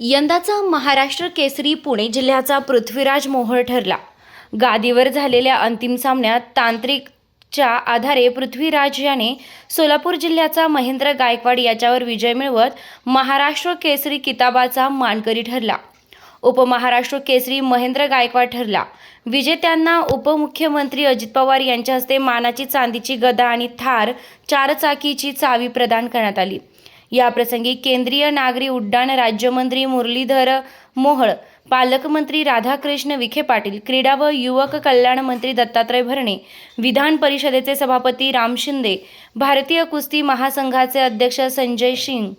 यंदाचा महाराष्ट्र केसरी पुणे जिल्ह्याचा पृथ्वीराज मोहोळ ठरला. गादीवर झालेल्या अंतिम सामन्यात तांत्रिकच्या आधारे पृथ्वीराज याने सोलापूर जिल्ह्याचा महेंद्र गायकवाड याच्यावर विजय मिळवत महाराष्ट्र केसरी किताबाचा मानकरी ठरला. उपमहाराष्ट्र केसरी महेंद्र गायकवाड ठरला. विजेत्यांना उपमुख्यमंत्री अजित पवार यांच्या हस्ते मानाची चांदीची गदा आणि थार चारचाकीची चावी प्रदान करण्यात आली. याप्रसंगी केंद्रीय नागरी उड्डाण राज्यमंत्री मुरलीधर मोहळ पालकमंत्री राधाकृष्ण विखे पाटील क्रीडा व युवक कल्याण मंत्री दत्तात्रय भरणे विधान परिषदेचे सभापती राम शिंदे भारतीय कुस्ती महासंघाचे अध्यक्ष संजय सिंग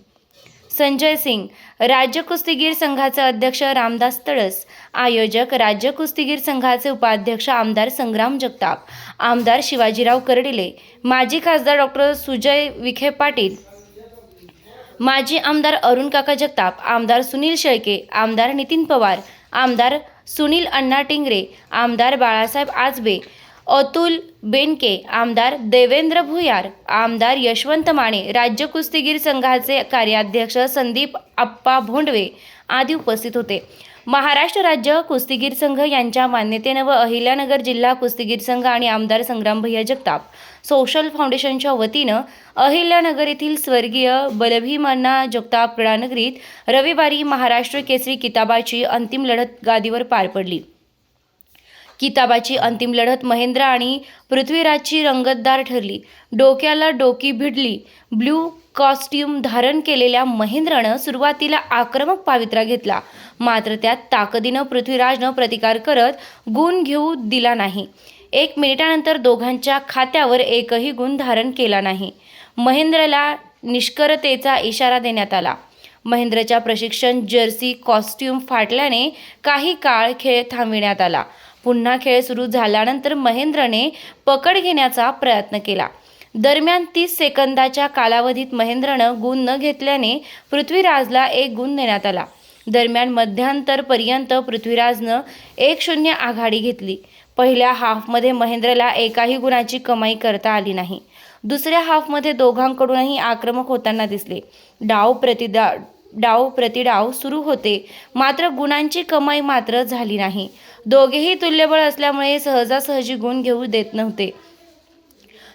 संजय सिंग राज्य कुस्तीगीर संघाचे अध्यक्ष रामदास तळस आयोजक राज्य कुस्तीगीर संघाचे उपाध्यक्ष आमदार संग्राम जगताप आमदार शिवाजीराव कर्डिले माजी खासदार डॉक्टर सुजय विखे पाटील माजी आमदार अरुण काका जगताप आमदार सुनील शेळके आमदार नितीन पवार आमदार सुनील अण्णा टिंगरे आमदार बाळासाहेब आजबे अतुल बेनके आमदार देवेंद्र भुयार आमदार यशवंत माने राज्य कुस्तीगीर संघाचे कार्याध्यक्ष संदीप आप्पा भोंडवे आदी उपस्थित होते. महाराष्ट्र राज्य कुस्तीगीर संघ यांच्या मान्यतेनं व अहिल्यानगर जिल्हा कुस्तीगीर संघ आणि आमदार संग्राम भैया जगताप सोशल फाउंडेशनच्या वतीनं अहिल्यानगर येथील स्वर्गीय बलभीमन्ना जगताप क्रीडानगरीत रविवारी महाराष्ट्र केसरी किताबाची अंतिम लढत गादीवर पार पडली. किताबाची अंतिम लढत महेंद्र आणि पृथ्वीराजची रंगतदार ठरली. डोक्याला डोकी भिडली. ब्ल्यू कॉस्ट्यूम धारण केलेल्या महेंद्रनं सुरुवातीला आक्रमक पावित्रा घेतला. मात्र त्यात ताकदीनं पृथ्वीराजनं प्रतिकार करत गुण घेऊ दिला नाही. एक मिनिटानंतर दोघांच्या खात्यावर एकही गुण धारण केला नाही. महेंद्रला निष्करतेचा इशारा देण्यात आला. महेंद्रच्या प्रशिक्षण जर्सी कॉस्ट्यूम फाटल्याने काही काळ खेळ थांबविण्यात आला. पुन्हा खेळ सुरू झाल्यानंतर महेंद्रने पकड घेण्याचा प्रयत्न केला. दरम्यान तीस सेकंदाच्या कालावधीत महेंद्रनं गुण न घेतल्याने पृथ्वीराजला एक गुण देण्यात आला. दरम्यान मध्यांतरपर्यंत पृथ्वीराजनं एक शून्य आघाडी घेतली. पहिल्या हाफमध्ये महेंद्रला एकाही गुणाची कमाई करता आली नाही. दुसऱ्या हाफमध्ये दोघांकडूनही आक्रमक होताना दिसले. डाव प्रतिदा डाव प्रतिडाव सुरू होते. मात्र गुणांची कमाई मात्र झाली नाही. दोघेही तुल्यबळ असल्यामुळे सहजासहजी गुण घेऊ देत नव्हते.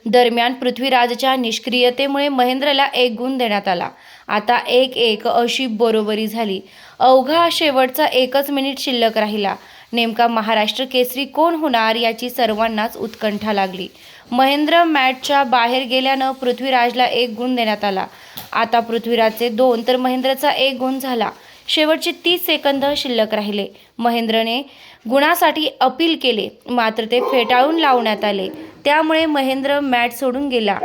दरम्यान पृथ्वीराजच्या निष्क्रियतेमुळे महेंद्रला एक गुण देण्यात आला. आता एक एक अशी बरोबरी झाली. अवघा शेवटचा एकच मिनिट शिल्लक राहिला. नेमका महाराष्ट्र केसरी कोण होणार याची सर्वांनाच उत्कंठा लागली. महेंद्र मॅटच्या बाहेर गेल्यानं पृथ्वीराजला एक गुण देण्यात आला. आता पृथ्वीराजचे दोन तर महेंद्रचा एक गुण झाला. शेवटचे तीस सेकंद शिल्लक राहिले. महेंद्रने गुणासाठी अपील केले. मात्र ते फेटाळून लावण्यात आले. त्यामुळे महेंद्र मॅट सोडून गेला.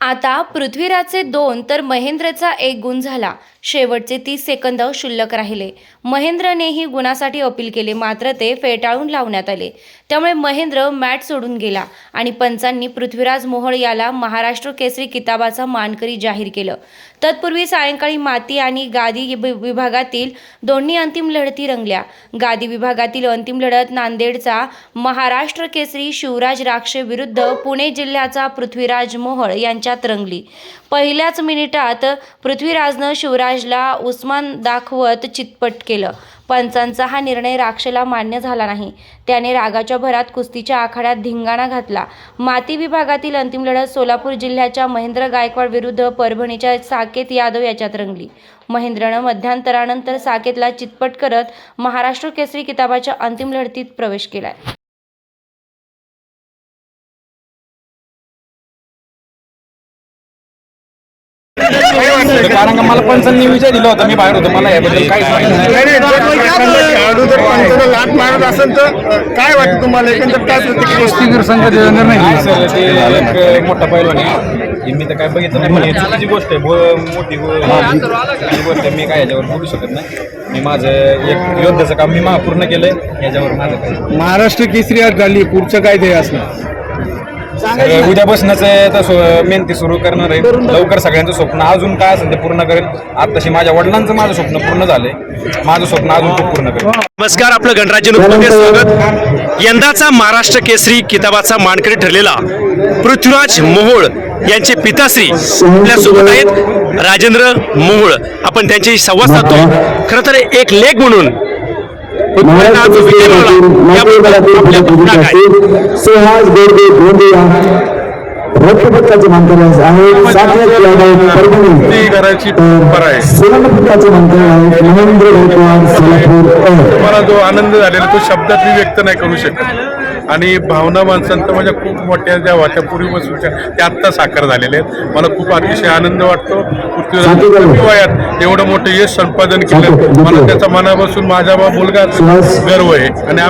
आता पृथ्वीराजचे दोन तर महेंद्रचा एक गुण झाला. शेवटचे तीस सेकंद शिल्लक राहिले. महेंद्रनेही गुणासाठी अपील केले मात्र ते फेटाळून लावण्यात आले. त्यामुळे महेंद्र मॅट सोडून गेला आणि पंचांनी पृथ्वीराज मोहोळ याला महाराष्ट्र केसरी किताबाचा मानकरी जाहीर केलं. तत्पूर्वी सायंकाळी माती आणि गादी विभागातील दोन्ही अंतिम लढती रंगल्या. गादी विभागातील अंतिम लढत नांदेडचा महाराष्ट्र केसरी शिवराज राक्षे विरुद्ध पुणे जिल्ह्याचा पृथ्वीराज मोहोळ यांच्यात रंगली. पहिल्याच मिनिटात पृथ्वीराजनं शिवराजला उस्मान दाखवत चितपट केलं. पंचांचा हा निर्णय राक्षला मान्य झाला नाही. त्याने रागाच्या भरात कुस्तीच्या आखाड्यात धिंगाणा घातला. माती विभागातील अंतिम लढत सोलापूर जिल्ह्याच्या महेंद्र गायकवाड विरुद्ध परभणीच्या साकेत यादव याच्यात रंगली. महेंद्रनं मध्यांतरानंतर साकेतला चितपट करत महाराष्ट्र केसरी किताबाच्या अंतिम लढतीत प्रवेश केलाय. कारण का मला पंचांनी विजय दिला होता मी बाहेर होतो मला याबद्दल काहीच माहिती नाही. खेळाडू जर पंचाला लाट मारत असेल तर काय वाटतं तुम्हाला? एकंदर काय प्रतिक्रिया? संघाचा निर्णय नाही सर ते एक मोठा पैलवान आहे. हे मी तर काय बघितलं नाही पण हे चुकीची गोष्ट आहे. बो- मोठी गो- चुकीची गोष्ट आहे. मी काय याच्यावर बोलू शकत नाही. मी माझं एक योद्धाचं काम मी मा पूर्ण केलंय. याच्यावर माझं काय महाराष्ट्र केसरी आज झाली पुढचं काय ध्येय असणार? तर उद्यापासूनच तसं मेहनती सुरू करणार आहे लवकर सगळ्यांचं स्वप्न अजून काय असेल ते पूर्ण करेल. आताशी माझ्या वडिलांचं माझं स्वप्न पूर्ण झालंय. माझं स्वप्न अजून खूप पूर्ण करेल. नमस्कार आपलं गणराज्य स्वागत. यंदाचा महाराष्ट्र केसरी किताबाचा मानकरी ठरलेला पृथ्वीराज मोहोळ यांचे पिताश्री आपल्यासोबत आहेत. राजेंद्र मोहोळ. आपण त्यांच्याशी संवाद साधतोय. खरं तर एक लेख म्हणून सुहास गोडगे गोंदिया रक्तपत्राचे मानकरी आहे. परभणी. मानकरी महेंद्र गायकवाड सोलापूर. मला जो आनंद झालेला तो शब्दात मी व्यक्त नाही करू शकत. आणि भावना माणसांच्या माझ्या खूप मोठ्या ज्या होत्या पूर्वीपासूनच्या त्या आत्ता साकार झालेल्या आहेत. मला खूप अतिशय आनंद वाटतो. कमी वयात एवढं मोठं यश संपादन केलं. मला त्याचा मनापासून माझा मुलगा गर्व आहे. आणि